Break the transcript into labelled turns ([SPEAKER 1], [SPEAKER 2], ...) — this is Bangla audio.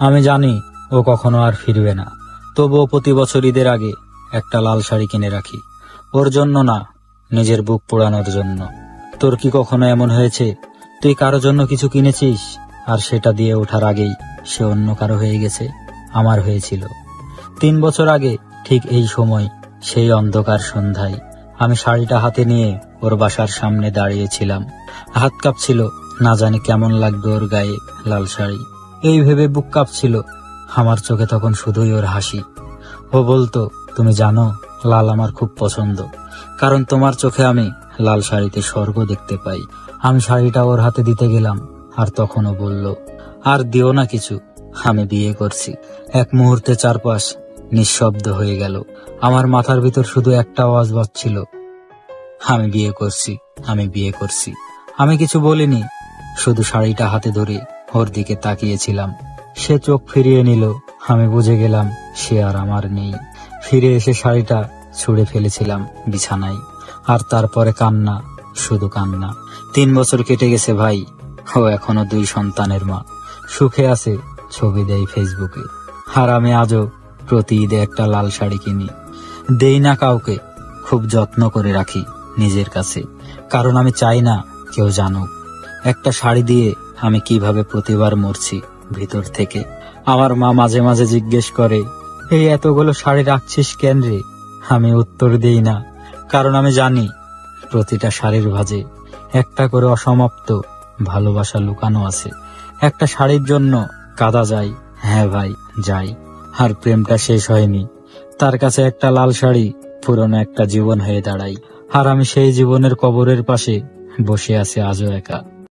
[SPEAKER 1] আমি জানি ও কখনো আর ফিরবে না। তবুও প্রতি বছর ঈদের আগে একটা লাল শাড়ি কিনে রাখি। ওর জন্য না, নিজের বুক পোড়ানোর জন্য। তোর কি কখনো এমন হয়েছে? তুই কারও জন্য কিছু কিনেছিস? আর সেটা দিয়ে ওঠার আগেই সে অন্য কারও হয়ে গেছে, আমার হয়েছিল। তিন বছর আগে ঠিক এই সময়, সেই অন্ধকার সন্ধ্যায়, আমি শাড়িটা হাতে নিয়ে ওর বাসার সামনে দাঁড়িয়েছিলাম। হাত কাঁপছিল, না জানি কেমন লাগবে ওর গায়ে লাল শাড়ি। এই ভেবে বুক কাঁপছিল। আমার চোখে তখন শুধুই ওর হাসি। ও বলতো, তুমি জানো, লাল আমার খুব পছন্দ। কারণ তোমার চোখে আমি লাল শাড়িতে স্বর্গ দেখতে পাই। আমি শাড়িটা ওর হাতে দিতে গেলাম, আর তখনও বলল, আর দিও না কিছু, আমি বিয়ে করছি। এক মুহূর্তে চারপাশ নিঃশব্দ হয়ে গেল। আমার মাথার ভিতর শুধু একটা আওয়াজ বাজছিল, আমি বিয়ে করছি, আমি বিয়ে করছি। আমি কিছু বলিনি, শুধু শাড়িটা হাতে ধরে ওর দিকে তাকিয়েছিলাম। সে চোখ ফিরিয়ে নিল। আমি বুঝে গেলাম সে আর আমার নেই। ফিরে এসে শাড়িটা ছুঁড়ে ফেলেছিলাম বিছানায়। আর তারপরে কান্না, শুধু কান্না। তিন বছর কেটে গেছে ভাই, ও এখনও দুই সন্তানের মা। সুখে আছে ছবি দেয় ফেসবুকে। আর আমি আজও প্রতি ঈদে একটা লাল শাড়ি কিনি। দেই না কাউকে, খুব যত্ন করে রাখি নিজের কাছে। কারণ আমি চাই না কেউ জানুক। একটা শাড়ি দিয়ে আমি কীভাবে প্রতিবার মরছি ভিতর থেকে? আমার মা মাঝে মাঝে জিজ্ঞেস করে, এই এতগুলো শাড়ি রাখছিস কেন রে? আমি উত্তর দিই না, কারণ আমি জানি প্রতিটা শাড়ির ভাজে একটা করে অসমাপ্ত ভালোবাসা লুকানো আছে। একটা শাড়ির জন্য কাদা যায় হ্যাঁ ভাই, যাই। আর প্রেমটা শেষ হয়নি। তার কাছে একটা লাল শাড়ি, পুরনো একটা জীবন হয়ে দাঁড়াই আর আমি সেই জীবনের কবরের পাশে বসে আছি আজও একা।